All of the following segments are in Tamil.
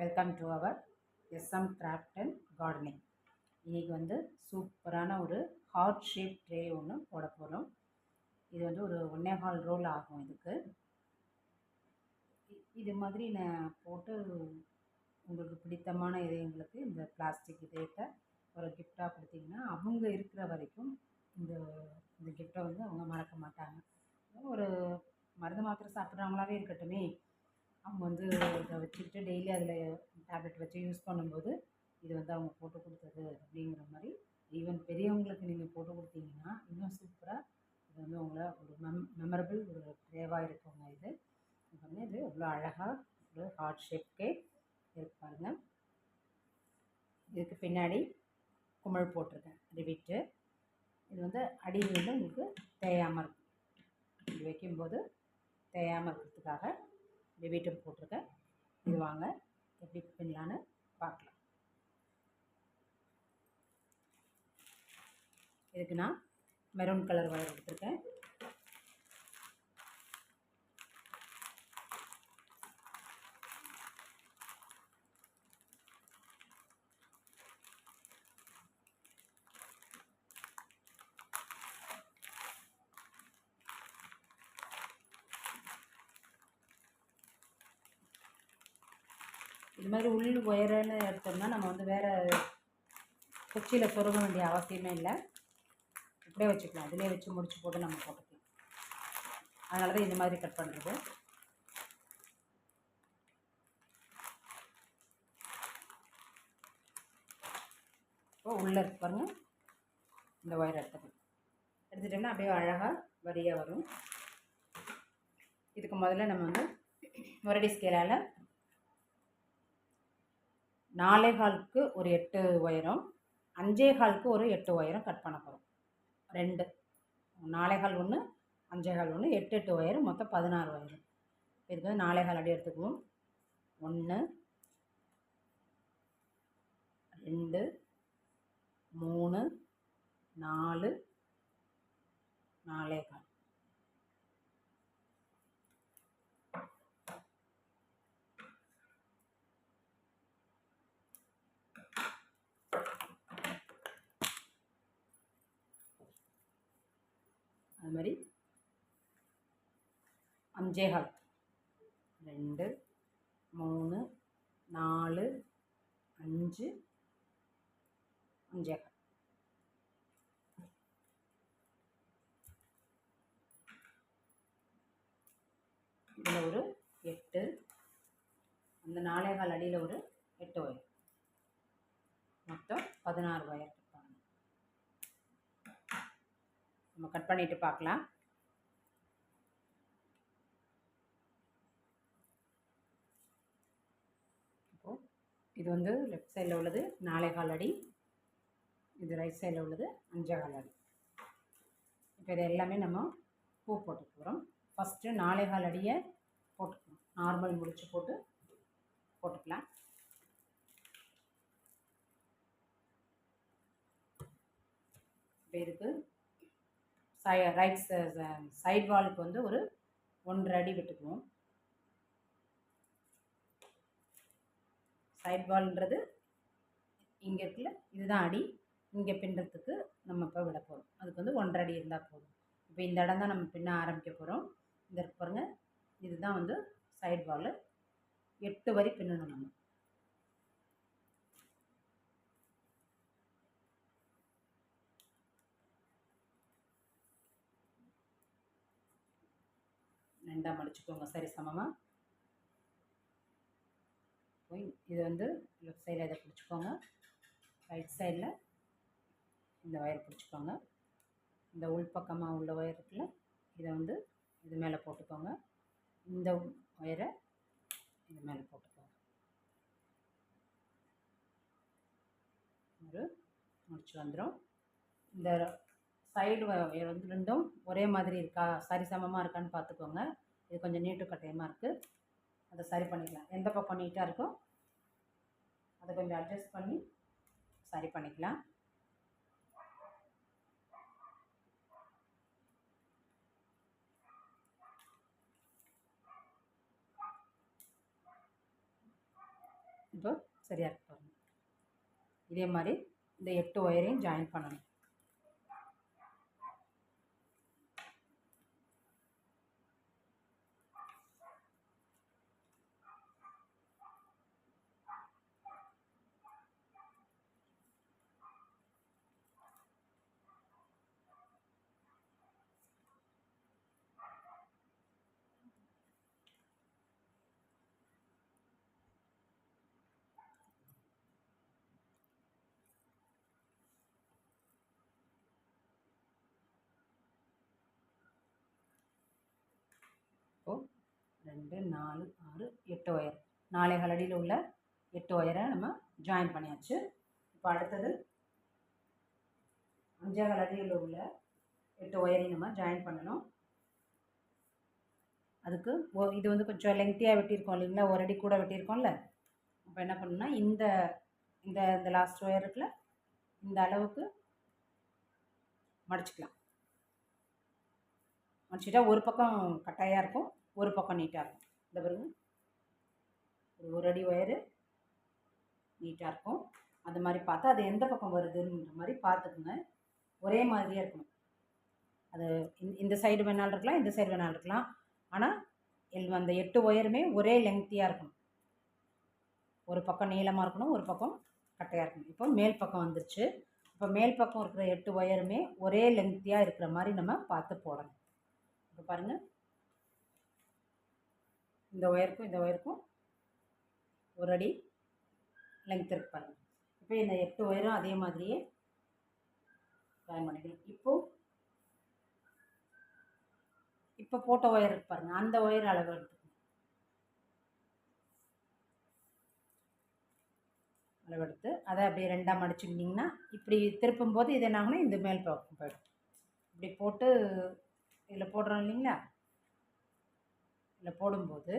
Welcome to our SM craft and gardening இன்றைக்கி வந்து சூப்பரான ஒரு ஹார்ட் ஷேப் ட்ரே ஒன்று போட போகிறோம் இது வந்து ஒரு ஒன்னேகால் ரோல் ஆகும் இதுக்கு. இது மாதிரி நான் போட்டு உங்களுக்கு பிடித்தமான இதயங்களுக்கு இந்த பிளாஸ்டிக் இதயத்தை ஒரு கிஃப்டாக கொடுத்தீங்கன்னா அவங்க இருக்கிற வரைக்கும் இந்த இந்த கிஃப்டை வந்து அவங்க மறக்க மாட்டாங்க. ஒரு மருந்து மாத்திரை சாப்பிட்றவங்களாவே இருக்கட்டுமே அவங்க வந்து இதை வச்சுக்கிட்டு டெய்லி அதில் டேப்லெட் வச்சு யூஸ் பண்ணும்போது இது வந்து அவங்க போட்டு கொடுத்தது அப்படிங்கிற மாதிரி. ஈவன் பெரியவங்களுக்கு நீங்கள் போட்டு கொடுத்தீங்கன்னா இன்னும் சூப்பராக இது வந்து உங்களை ஒரு மெம் மெமரபிள் ஒரு ட்ரேவாக இருக்குங்க இது. இது வந்து இது எவ்வளோ அழகாக ஒரு ஹார்ட் ஷேப்கே இருக்கு பாருங்கள் இதுக்கு பின்னாடி குமிழ் போட்டிருக்கேன் ரிவிட்டு இது வந்து அடியில் வந்து உங்களுக்கு தேயாமல் இருக்கும். இது வைக்கும்போது தேயாமல் இருக்கிறதுக்காக ரிவிட்டும் போட்டிருக்கேன் இது வாங்க. எப்படி பண்ணலான்னு பார்க்கலாம். இதுக்கு நான் மெரூன் கலர் வயர் எடுத்திருக்கேன் இது மாதிரி உள் ஒயருன்னு எடுத்தோம்னா நம்ம வந்து வேறு குச்சியில் சொருக வேண்டிய அவசியமே இல்லை. இப்படியே வச்சுக்கலாம். அதிலே வச்சு முடிச்சு போட்டு நம்ம போட்டுக்கலாம். அதனால தான் இந்த மாதிரி கட் பண்ணுறது இப்போ உள்ளே இருக்கு இந்த ஒயர் எடுத்துக்கலாம். எடுத்துட்டோம்னா அப்படியே அழகாக வரியாக வரும். இதுக்கு முதல்ல நம்ம வந்து முரடி ஸ்கேலால் நாலே காலுக்கு ஒரு எட்டு உயரம் அஞ்சே காலுக்கு ஒரு எட்டு உயரம் கட் பண்ண போகிறோம் ரெண்டு. நாலே கால் ஒன்று அஞ்சே கால் ஒன்று எட்டு எட்டு உயரம் மொத்தம் பதினாறு உயரம். இதுக்கு வந்து நாலே கால் அடி எடுத்துக்குவோம். ஒன்று ரெண்டு மூணு நாலு நாலே கால். அது மாதிரி. அஞ்சேகால் ரெண்டு மூணு நாலு அஞ்சு அஞ்சேகால் இதில் ஒரு எட்டு அந்த நாலேகால் அடியில் ஒரு எட்டு வயல் மொத்தம் பதினாறு வயல் கட் பண்ணணும் நம்ம கட் பார்க்கலாம். இப்போது இது வந்து லெஃப்ட் சைடில் உள்ளது நாலே கால் அடி. இது ரைட் சைடில் உள்ளது அஞ்சே கால் அடி. இப்போ இது எல்லாமே நம்ம பூ போட்டு போகிறோம் ஃபஸ்ட்டு நாலே கால் அடியை போட்டுக்கணும். நார்மல் முடிச்சு போட்டு போட்டுக்கலாம். இப்போ இதுக்கு சை ரைட் சைட் வாலுக்கு வந்து ஒரு ஒன்றரை அடி விட்டுக்குவோம். சைட் வால்ன்றது இங்கே இருக்குல்ல இதுதான் அடி. இங்கே பின்னுறதுக்கு நம்ம இப்போ விட போகிறோம் அதுக்கு வந்து ஒன்றரை அடி இருந்தால் போதும். இப்போ இந்த இடம் தான் நம்ம பின்ன ஆரம்பிக்க போகிறோம் இந்த பாருங்கள் இதுதான் வந்து சைட் வால் எட்டு வரி பின்னணும் நம்ம. ரெண்டாக மடிச்சுக்கோங்க. சரி சமமாக போய் இது வந்து லெஃப்ட் சைடில் இதை பிடிச்சிக்கோங்க. ரைட் சைடில் இந்த ஒயர் பிடிச்சிக்கோங்க. இந்த உள்பக்கமாக உள்ள ஒயர் இருக்குல்ல இதை வந்து இது மேலே போட்டுக்கோங்க. இந்த ஒயரை இது மேலே போட்டுக்கோங்க. ஒரு முடிச்சு வந்துடும் இந்த சைடு வந்து ரெண்டும் ஒரே மாதிரி இருக்கா? சரிசமமாக இருக்கான்னு பார்த்துக்கோங்க இது கொஞ்சம் நீட்டு கட்டையமாக இருக்குது அதை சரி பண்ணிக்கலாம். எந்த பக்கம் நீட்டாக இருக்கோ அதை கொஞ்சம் அட்ஜஸ்ட் பண்ணி சரி பண்ணிக்கலாம். இப்போ சரியாக இருக்கு பாருங்கள் இதே மாதிரி இந்த எட்டு ஒயரையும் ஜாயின் பண்ணணும். இப்போது ரெண்டு நாலு ஆறு எட்டு ஒயர் நாலே அடியில் உள்ள எட்டு ஒயரை நம்ம ஜாயின் பண்ணியாச்சு. இப்போ அடுத்தது அஞ்சே அடியில் உள்ள எட்டு ஒயரையும் நம்ம ஜாயின் பண்ணணும். அதுக்கு ஓ இது வந்து கொஞ்சம் லெங்க்த்தியாக வெட்டியிருக்கோம் இல்லைங்களா? ஒரு அடி கூட வெட்டியிருக்கோம்ல? அப்போ என்ன பண்ணணும்னா இந்த இந்த இந்த லாஸ்ட் ஒயர் இருக்குல்ல? இந்த அளவுக்கு மடிச்சுக்கலாம். மடிச்சிட்டா ஒரு பக்கம் கட்டாயாக இருக்கும். ஒரு பக்கம் நீட்டாக இருக்கும். இந்த பாருங்க. ஒரு ஒரு அடி ஒயரு நீட்டாக இருக்கும். அது மாதிரி பார்த்தா அது எந்த பக்கம் வருதுன்ற மாதிரி பார்த்துக்குங்க. ஒரே மாதிரியாக இருக்கணும். அது இந்த சைடு வேணாலும் இருக்கலாம் இந்த சைடு வேணாலும் இருக்கலாம். ஆனால் எல் அந்த எட்டு ஒயருமே ஒரே லெங்க்த்தியாக இருக்கணும். ஒரு பக்கம் நீளமாக இருக்கணும் ஒரு பக்கம் கட்டையாக இருக்கணும். இப்போ மேல் பக்கம் வந்துருச்சு. இப்போ மேல் பக்கம் இருக்கிற எட்டு ஒயருமே ஒரே லெங்க்த்தியாக இருக்கிற மாதிரி நம்ம பார்த்து போடணும். இப்போ பாருங்கள் இந்த ஒயருக்கும் இந்த ஒயருக்கும் ஒரு அடி லெங்க் இருக்கு பாருங்கள் இப்போ இந்த எட்டு ஒயரும் அதே மாதிரியே ஜாயின் பண்ணிக்கலாம் இப்போது இப்போ போட்ட ஒயர் இருக்கு பாருங்கள் அந்த ஒயர் அளவு எடுத்துக்கணும். அளவெடுத்து அதை அப்படியே ரெண்டாக மடிச்சுக்கிட்டிங்கன்னா இப்படி திருப்பும் போது இது என்ன இந்த மேல் பக்கம் போயிடும். இப்படி போட்டு இதில் போடுறோம் இல்லைங்களா? இதில் போடும்போது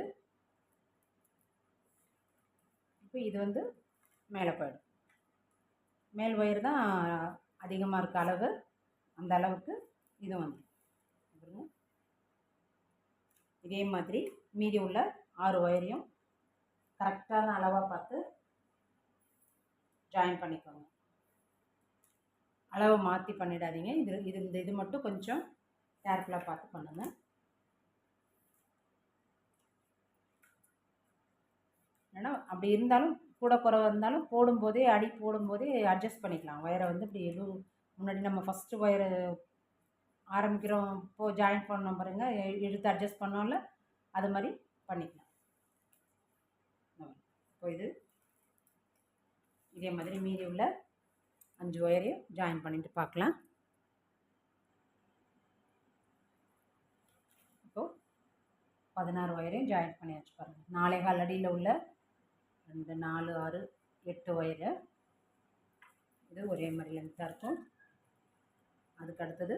இப்போ இது வந்து மேலே போயிடும். மேல் ஒயர் தான் அதிகமாக இருக்க அளவு. அந்த அளவுக்கு இது வந்து இதே மாதிரி மீதி உள்ள ஆறு ஒயரையும் கரெக்டான அளவாக பார்த்து ஜாயின் பண்ணிக்கோங்க. அளவை மாற்றி பண்ணிடாதீங்க. இது இது இந்த இது மட்டும் கொஞ்சம் கேர்ஃபுல்லாக பார்த்து பண்ணுங்கள் ஏன்னா அப்படி இருந்தாலும் கூட குறைவா இருந்தாலும் போடும்போதே அடி போடும்போதே அட்ஜஸ்ட் பண்ணிக்கலாம். ஒயரை வந்து இப்படி எதுவும் முன்னாடி நம்ம ஃபஸ்ட்டு ஒயரை ஆரம்பிக்கிறோம் இப்போது ஜாயின் பண்ணோம் பாருங்க எடுத்து அட்ஜஸ்ட் பண்ணோம்ல அது மாதிரி பண்ணிக்கலாம். இப்போ இது இதே மாதிரி மீதி உள்ள அஞ்சு ஒயரையும் ஜாயின் பண்ணிட்டு பார்க்கலாம். இப்போது பதினாறு ஒயரையும் ஜாயின் பண்ணியாச்சு பாருங்கள் நாலே கால் அடியில் உள்ள ரெண்டு நாலு ஆறு எட்டு ஒயரு இது ஒரே மாதிரி லென்த்தாக இருக்கும். அதுக்கு அடுத்தது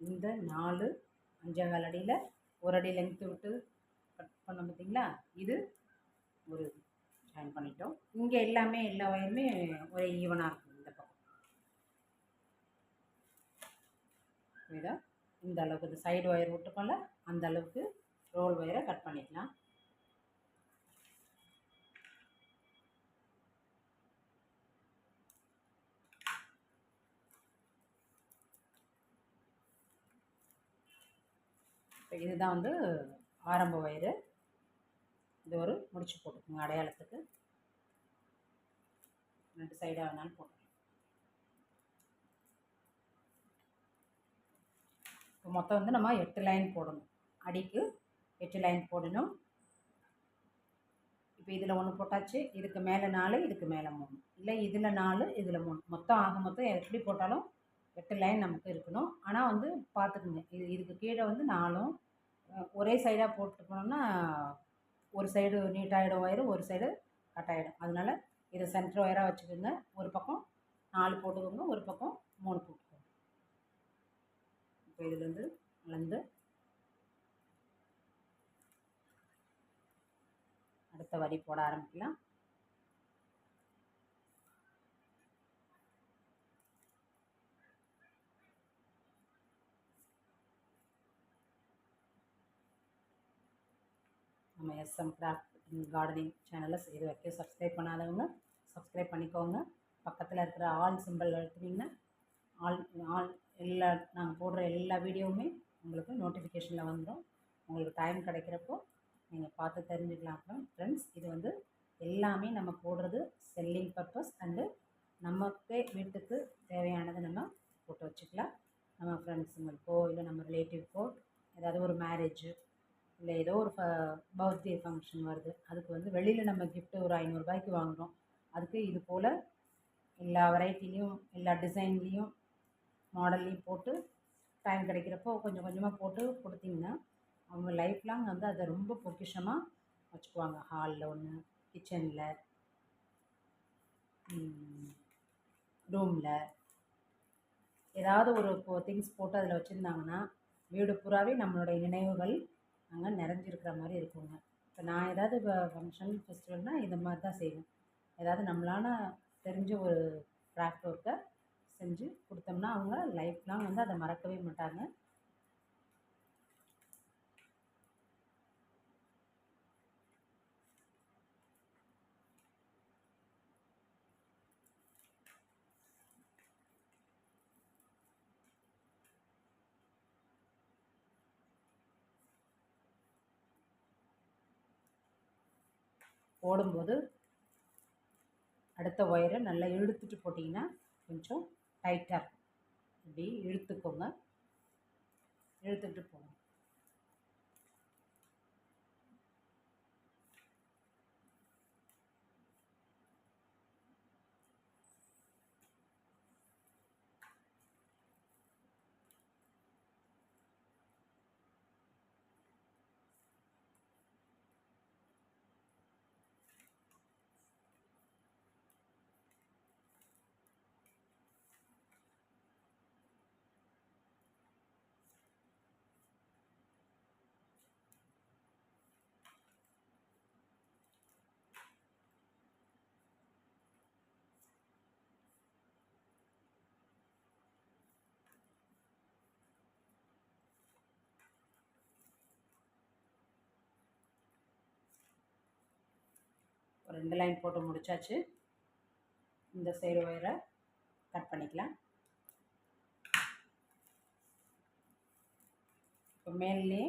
இந்த நாலு அஞ்சேகால் அடியில் ஒரு அடி லென்த்து விட்டு கட் பண்ண பார்த்தீங்களா? இது ஒரு ஜாயின் பண்ணிட்டோம். இங்கே எல்லாமே எல்லா ஒயருமே ஒரே ஈவனாக இருக்கும் இந்த பக்கம். இந்த அளவுக்கு இந்த சைடு ஒயர் விட்டுக்கோல அந்த அளவுக்கு ரோல் ஒயரை கட் பண்ணிக்கலாம். இப்போ இதுதான் வந்து ஆரம்ப வயிறு. இது ஒரு முடிச்சு போட்டுக்கோங்க அடையாளத்துக்கு. ரெண்டு சைடாக வேணாலும் போட்டுக்கலாம். இப்போ மொத்தம் வந்து நம்ம எட்டு லைன் போடணும். அடிக்கு எட்டு லைன் போடணும். இப்போ இதில் ஒன்று போட்டாச்சு இதுக்கு மேலே நாலு இதுக்கு மேலே மூணு. இல்லை இதில் நாலு இதில் மூணு. மொத்தம் ஆக மொத்தம் எப்படி போட்டாலும் எட்டு லைன் நமக்கு இருக்கணும். ஆனால் வந்து பார்த்துக்குங்க இது இதுக்கு கீழே வந்து நாலும் ஒரே சைடாக போட்டு போனோம்னா ஒரு சைடு நீட்டாகிடும் ஒயரு ஒரு சைடு கட் ஆகிடும் அதனால் இதை சென்டர் ஒயராக வச்சுக்கோங்க. ஒரு பக்கம் நாலு போட்டுக்கோங்க ஒரு பக்கம் மூணு போட்டுக்கோங்க. இப்போ இதுலேருந்து அளந்து அடுத்த வரி போட ஆரம்பிக்கலாம். நம்ம எஸ்எம் கிராஃப்ட் கார்டனிங் சேனலை இது வரைக்கும் சப்ஸ்கிரைப் பண்ணாதவங்க சப்ஸ்கிரைப் பண்ணிக்கோங்க. பக்கத்தில் இருக்கிற ஆல் சிம்பிள் எடுத்துட்டிங்கன்னா ஆல் ஆல் எல்லா நாங்கள் போடுற எல்லா வீடியோவுமே உங்களுக்கு நோட்டிஃபிகேஷனில் வந்துடும் உங்களுக்கு டைம் கிடைக்கிறப்போ நீங்கள் பார்த்து தெரிஞ்சுக்கலாம் அப்புறம் ஃப்ரெண்ட்ஸ் இது வந்து எல்லாமே நம்ம போடுறது செல்லிங் பர்பஸ் அண்டு நமக்கே வீட்டுக்கு தேவையானதை நம்ம போட்டு வச்சுக்கலாம். நம்ம ஃப்ரெண்ட்ஸுங்களுக்கோ இல்லை நம்ம ரிலேட்டிவ்க்கோ ஏதாவது ஒரு மேரேஜு இல்லை ஏதோ ஒரு ஃப பர்த்டே ஃபங்க்ஷன் வருது. அதுக்கு வந்து வெளியில் நம்ம கிஃப்ட்டு ஒரு ஐநூறுரூபாய்க்கு வாங்குகிறோம் அதுக்கு இது போல் எல்லா வெரைட்டிலையும் எல்லா டிசைன்லேயும் மாடல்லையும் போட்டு டைம் கிடைக்கிறப்போ கொஞ்சம் கொஞ்சமாக போட்டு கொடுத்தீங்கன்னா அவங்க லைஃப் லாங் வந்து அதை ரொம்ப பொக்கிஷமாக வச்சுக்குவாங்க. ஹாலில் ஒன்று கிச்சனில் ரூமில் ஏதாவது ஒரு திங்ஸ் போட்டு அதில் வச்சுருந்தாங்கன்னா வீடு பூராவே நம்மளுடைய நினைவுகள் அங்கே நிறைஞ்சிருக்கிற மாதிரி இருக்குங்க. இப்போ நான் ஏதாவது ஃபங்க்ஷன் ஃபெஸ்டிவல்னால் இந்த மாதிரி தான் செய்வேன். ஏதாவது நம்மளால் தெரிஞ்ச ஒரு கிராஃப்ட் ஒர்க்கை செஞ்சு கொடுத்தோம்னா அவங்க லைஃப் லாங் வந்து அதை மறக்கவே மாட்டாங்க. போடும்போது அடுத்த ஒயரை நல்லா இழுத்துட்டு போட்டிங்கன்னா கொஞ்சம் டைட்டாக இருக்கும் இப்படி இழுத்துக்கோங்க. இழுத்துட்டு போங்க ஒரு ரெண்டு லைன் போட்டு முடிச்சாச்சு. இந்த சைடு ஒயரை கட் பண்ணிக்கலாம். இப்போ மேல்லே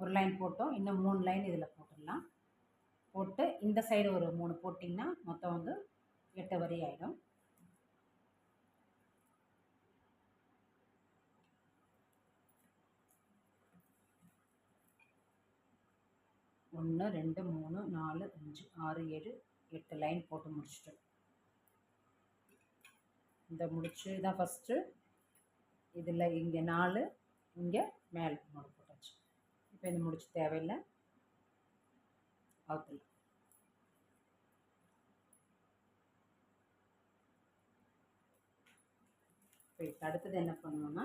ஒரு லைன் போட்டோம். இன்னும் மூணு லைன் இதில் போட்டுடலாம். போட்டு இந்த சைடு ஒரு மூணு போட்டிங்கன்னா மொத்தம் வந்து எட்டு வரி ஆகிடும் ஒன்று ரெண்டு மூணு நாலு அஞ்சு ஆறு ஏழு எட்டு லைன் போட்டு முடிச்சிட்டோம் இந்த முடிச்சு தான் ஃபஸ்ட்டு இதில் இங்கே நாலு இங்கே மேலே மூணு போட்டாச்சு. இப்போ இந்த முடிச்சு தேவையில்லை. அவுத்துலாம் இப்போ அடுத்தது என்ன பண்ணுவோம்னா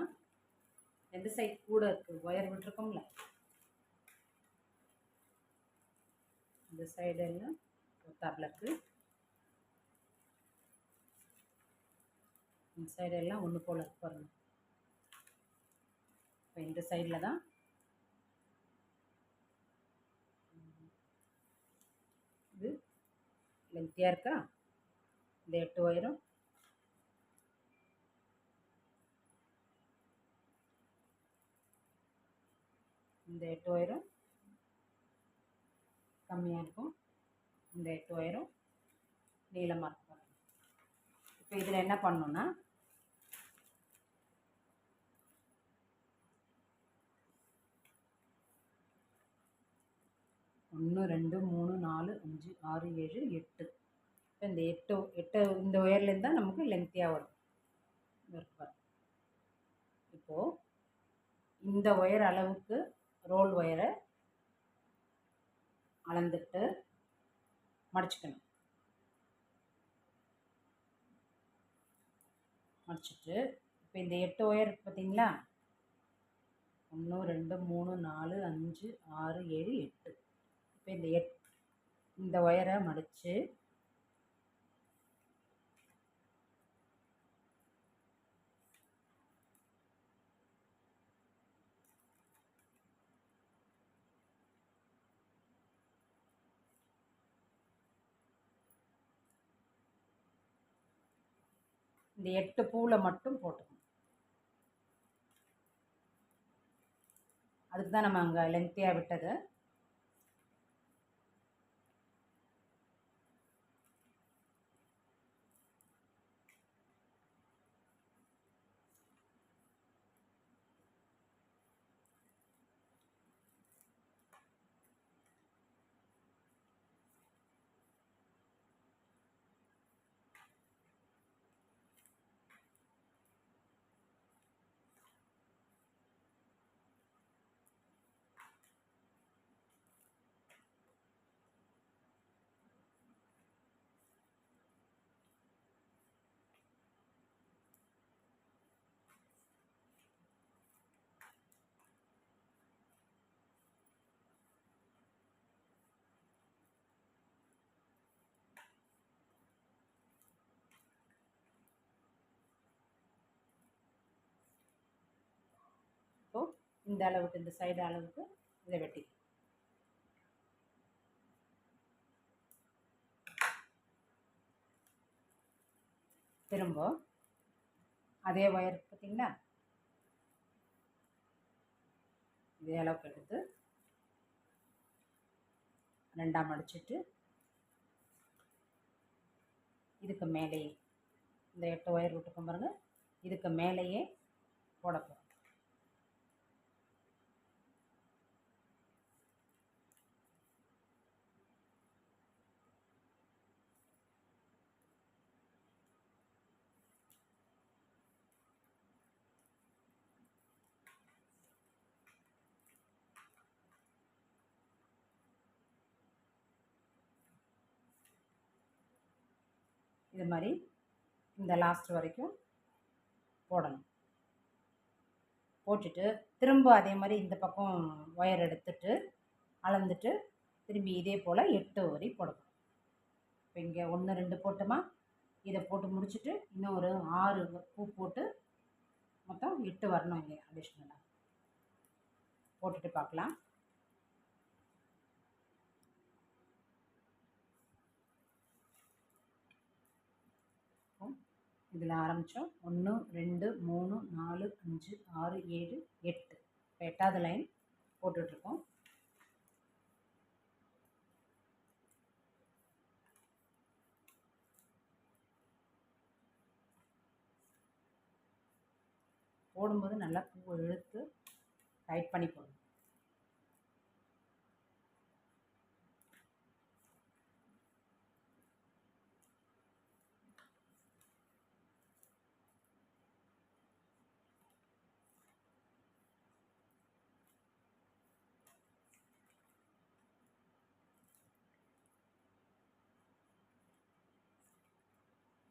எந்த சைட் கூட இருக்குது ஒயர் விட்டுருக்கோம்ல. இந்த சைடு எல்லாம் ஒத்தாப்பில் இந்த சைடு எல்லாம் ஒன்று போல் இருக்கு இப்போ இந்த சைடில் தான். இது லென்த்தியாக இருக்கா? இந்த எட்டு ஒயரும் இந்த எட்டு ஒயரும் கம்மியாக இருக்கும். இந்த எட்டு ஒயரும் நீளமாக இருக்கும். இப்போ இதில் என்ன பண்ணணுன்னா ஒன்று ரெண்டு மூணு நாலு அஞ்சு ஆறு ஏழு எட்டு. இப்போ இந்த எட்டு எட்டு இந்த ஒயர்லேருந்து தான் நமக்கு லென்த்தியாக வரும். இருப்பார் இப்போது இந்த ஒயர் அளவுக்கு ரோல் ஒயரை அளந்துட்டு மடிச்சுக்கணும். மடிச்சுட்டு இப்போ இந்த எட்டு ஒயர் பார்த்தீங்களா ஒன்று ரெண்டு மூணு நாலு அஞ்சு ஆறு ஏழு எட்டு. இப்போ இந்த எட் இந்த ஒயரை மடித்து இந்த எட்டு பூவில் மட்டும் போட்டுக்கணும். அதுக்கு தான் நம்ம அங்கே லென்த்தியாக விட்டது இப்போ இந்த அளவுக்கு இந்த சைடு அளவுக்கு இதை வெட்டி. திரும்ப அதே ஒயர் பார்த்தீங்களா இதே அளவுக்கு எடுத்து ரெண்டாம் அடிச்சிட்டு இதுக்கு மேலேயே இந்த எட்டு ஒயர் விட்டுக்கும் பாருங்கள் இதுக்கு மேலேயே போட போகிறோம் இது மாதிரி இந்த லாஸ்ட் வரைக்கும் போடணும். போட்டுட்டு திரும்ப அதே மாதிரி இந்த பக்கம் ஒயர் எடுத்துட்டு அளந்துட்டு திரும்பி இதே போல் எட்டு வரி போடணும். இப்போ இங்கே ஒன்று ரெண்டு போட்டோமா? இதை போட்டு முடிச்சுட்டு இன்னும் ஒரு ஆறு பூ போட்டு மொத்தம் எட்டு வரணும் இங்கே அடிஷ்னலாக போட்டுட்டு பார்க்கலாம். இதில் ஆரம்பித்தோம். ஒன்று ரெண்டு மூணு நாலு அஞ்சு ஆறு ஏழு எட்டு. இப்போ எட்டாவது லைன் போட்டுட்ருக்கோம். போடும்போது நல்லா பூவை இழுத்து டைட் பண்ணி போடணும்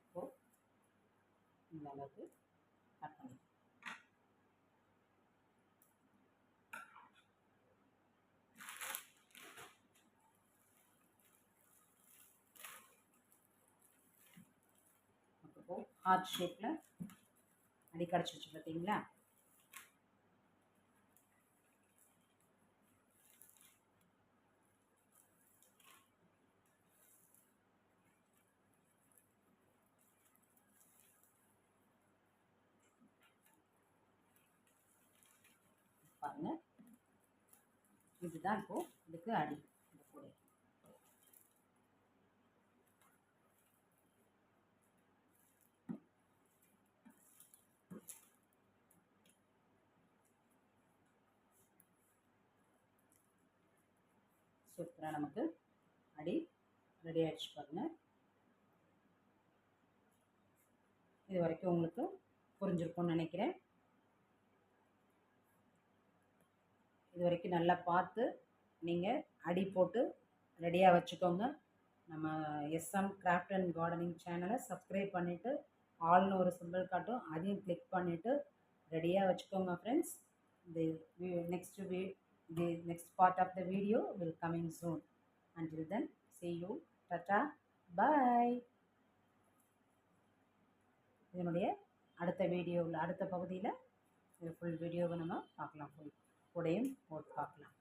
இப்போ இந்த அளவுக்கு கட் பண்ணிக்கலாம் ஹார்ட் ஷேப்பில் அடி வச்சு பார்த்தீங்களா? பாருங்க. இதுதான் இப்போ இதுக்கு அடி இந்த கூடை. சூப்பராக நமக்கு அடி ரெடி ஆகிடுச்சு பாருங்க. இது வரைக்கும் உங்களுக்கு புரிஞ்சிருக்கும்னு நினைக்கிறேன். இது வரைக்கும் நல்லா பார்த்து நீங்கள் அடி போட்டு ரெடியாக வச்சுக்கோங்க. நம்ம எஸ்எம் கிராஃப்ட் அண்ட் கார்டனிங் சேனலை சப்ஸ்கிரைப் பண்ணிவிட்டு ஆல்னு ஒரு சிம்பிள் காட்டும் அதையும் கிளிக் பண்ணிவிட்டு ரெடியாக வச்சுக்கோங்க friends the next we the next part of the video will coming soon until then see you tata bye இதனுடைய அடுத்த வீடியோவில் அடுத்த பகுதியில் ஃபுல் வீடியோவை நம்ம பார்க்கலாம். ஃபுல் கூடையும் போட்டு பார்க்கலாம்.